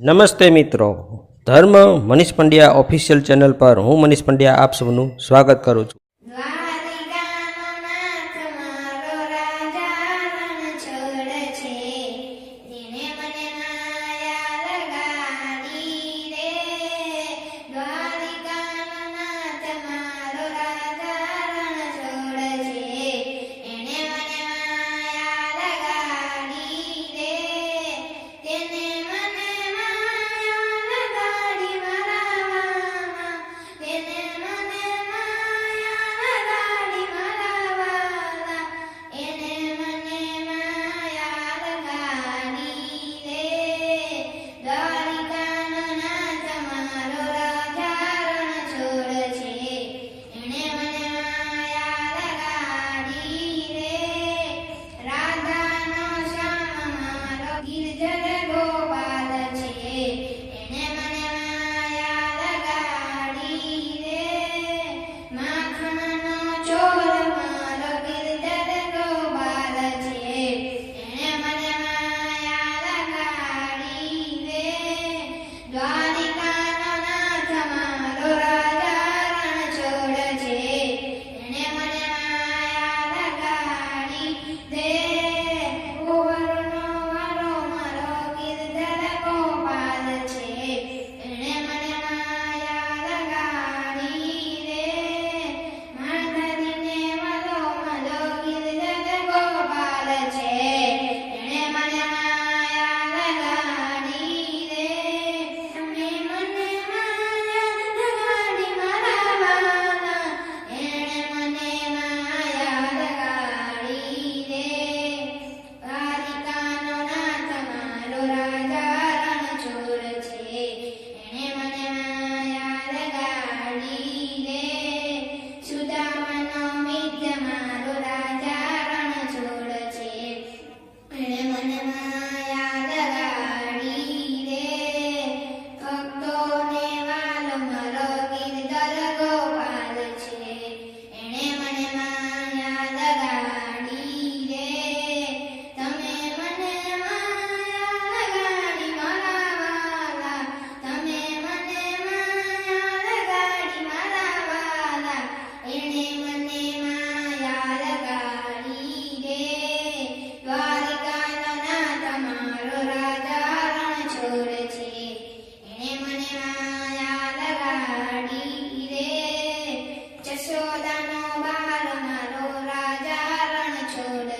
નમસ્તે મિત્રો. ધર્મ મનીષ પંડ્યા ઓફિશિયલ ચેનલ પર હું મનીષ પંડ્યા આપ સૌનું સ્વાગત કરું છું.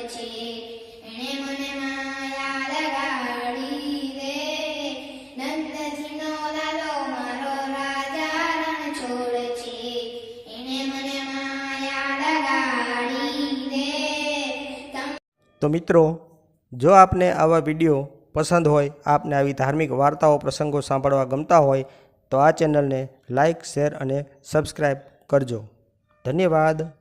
છે. એણે મને માયા લગાડી રે નંદજીનો લાલો મારો રાજા રણ છોડ છે. એણે મને માયા લગાડી રે તો મિત્રો, જો આપને આવા વીડિયો પસંદ હોય, આપને આવી ધાર્મિક વાર્તાઓ, પ્રસંગો સાંભળવા ગમતા હોય, તો આ ચેનલને લાઇક શેર અને સબસ્ક્રાઈબ કરજો. ધન્યવાદ.